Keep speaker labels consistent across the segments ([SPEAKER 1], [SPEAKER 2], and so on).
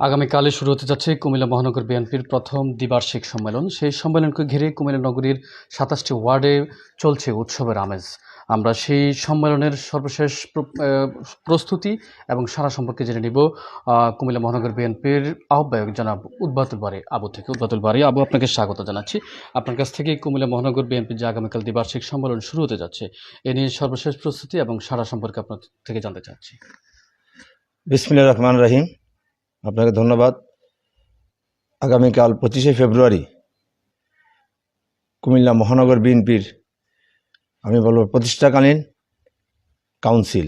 [SPEAKER 1] আগামীকালে শুরু হতে যাচ্ছে কুমিল্লা মহানগর বিএনপির প্রথম দ্বিবার্ষিক সম্মেলন। সেই সম্মেলনকে ঘিরে কুমিল্লা নগরীর সাতাশটি ওয়ার্ডে চলছে উৎসবের আমেজ। আমরা সেই সম্মেলনের সর্বশেষ প্রস্তুতি এবং সারা সম্পর্কে জেনে নিব কুমিল্লা মহানগর বিএনপির আহ্বায়ক জনাব উদ্বাতুল বাড়ি আবু থেকে। উদ্বাতুল বাড়ি আবু, আপনাকে স্বাগত জানাচ্ছি। আপনার কাছ থেকে কুমিল্লা মহানগর বিএনপির যে আগামীকাল দ্বিবার্ষিক সম্মেলন শুরু হতে যাচ্ছে, এ নিয়ে সর্বশেষ প্রস্তুতি এবং সারা সম্পর্কে আপনার থেকে জানতে চাচ্ছি।
[SPEAKER 2] বিসমিল্লা রহমান রাহিম। আপনাকে ধন্যবাদ। আগামীকাল পঁচিশে ফেব্রুয়ারি কুমিল্লা মহানগর বিএনপির, আমি বলব প্রতিষ্ঠাকালীন কাউন্সিল।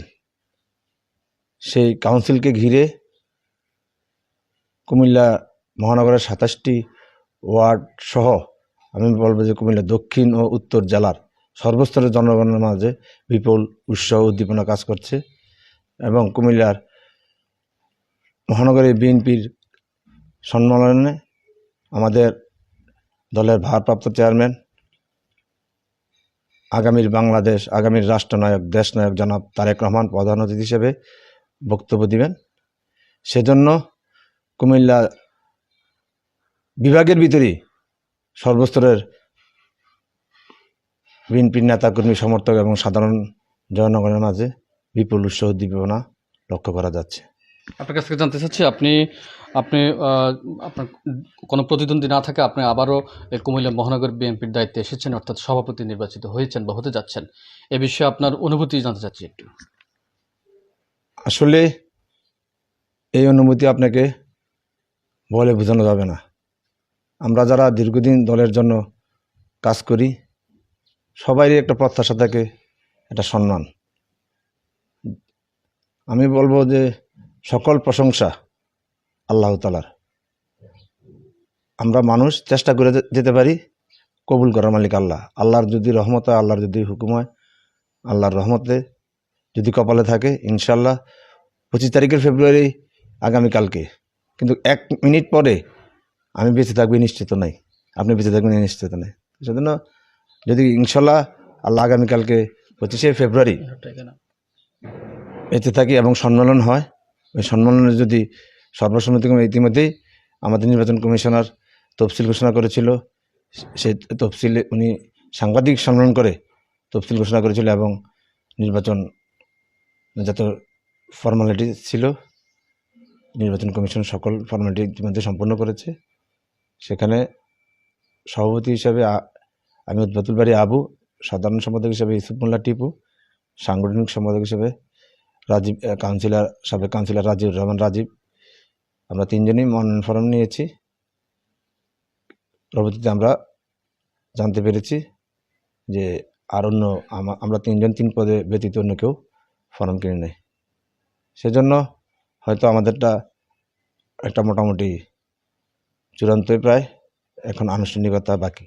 [SPEAKER 2] সেই কাউন্সিলকে ঘিরে কুমিল্লা মহানগরের সাতাশটি ওয়ার্ড সহ আমি বলব যে কুমিল্লা দক্ষিণ ও উত্তর জেলার সর্বস্তরের জনগণের মাঝে বিপুল উৎসাহ উদ্দীপনা কাজ করছে এবং কুমিল্লার মহানগরী বিএনপির সম্মেলনে আমাদের দলের ভারপ্রাপ্ত চেয়ারম্যান, আগামীর বাংলাদেশ, আগামীর রাষ্ট্রনায়ক, দেশনায়ক জনাব তারেক রহমান প্রধান অতিথি হিসেবে বক্তব্য দিবেন। সেজন্য কুমিল্লা বিভাগের ভিতরেই সর্বস্তরের বিএনপির নেতাকর্মী, সমর্থক এবং সাধারণ জনগণের মাঝে বিপুল উৎসাহ উদ্দীপনা লক্ষ্য করা যাচ্ছে।
[SPEAKER 1] আপনার কাছ থেকে জানতে চাচ্ছি, আপনি আপনি আপনার কোনো প্রতিদ্বন্দ্বী না থাকে, আপনি আবারও কুমিল্লা মহানগর বিএনপির দায়িত্বে এসেছেন, অর্থাৎ সভাপতি নির্বাচিত হয়েছেন বা হতে যাচ্ছেন। এ বিষয়ে আপনার অনুভূতি জানতে চাচ্ছি একটু।
[SPEAKER 2] আসলে এই অনুভূতি আপনাকে বলে বোঝানো যাবে না। আমরা যারা দীর্ঘদিন দলের জন্য কাজ করি সবারই একটা প্রত্যাশা থাকে, একটা সম্মান। আমি বলব যে সকল প্রশংসা আল্লাহ তালার আমরা মানুষ চেষ্টা করে যেতে পারি কবুল করার মালিক আল্লাহ। আল্লাহর যদি রহমত হয় আল্লাহর যদি হুকুম হয় আল্লাহর রহমতে যদি কপালে থাকে ইনশাল্লাহ পঁচিশ তারিখের ফেব্রুয়ারি আগামীকালকে কিন্তু এক মিনিট পরে আমি বেঁচে থাকব নিশ্চিত নাই। আপনি বেঁচে থাকবেন নিশ্চিত নাই। সেজন্য যদি ইনশাল্লাহ আল্লাহ আগামীকালকে পঁচিশে ফেব্রুয়ারি বেঁচে থাকি এবং সম্মেলন হয় ওই সম্মেলনে যদি সর্বসম্মতিক্রমে ইতিমধ্যেই আমাদের নির্বাচন কমিশনার তফসিল ঘোষণা করেছিল সেই তফসিলে উনি সাংবাদিক সম্মেলন করে তফসিল ঘোষণা করেছিল এবং নির্বাচন যত ফর্মালিটি ছিল, নির্বাচন কমিশন সকল ফর্মালিটি ইতিমধ্যে সম্পন্ন করেছে। সেখানে সভাপতি হিসাবে আমি উদ্বাতুল বাড়ি আবু, সাধারণ সম্পাদক হিসাবে ইসুফ মোল্লা টিপু, সাংগঠনিক সম্পাদক হিসেবে রাজীব কাউন্সিলর সাবেক কাউন্সিলর রাজীব রহমান রাজীব। আমরা তিনজনই মনোনয়ন ফর্ম নিয়েছি। পরবর্তীতে আমরা জানতে পেরেছি যে আর অন্য আমরা তিনজন তিন পদে ব্যতীত অন্য কেউ ফর্ম কিনে নেয় সেজন্য হয়তো আমাদেরটা একটা মোটামুটি চূড়ান্তই প্রায়। এখন আনুষ্ঠানিকতা বাকি।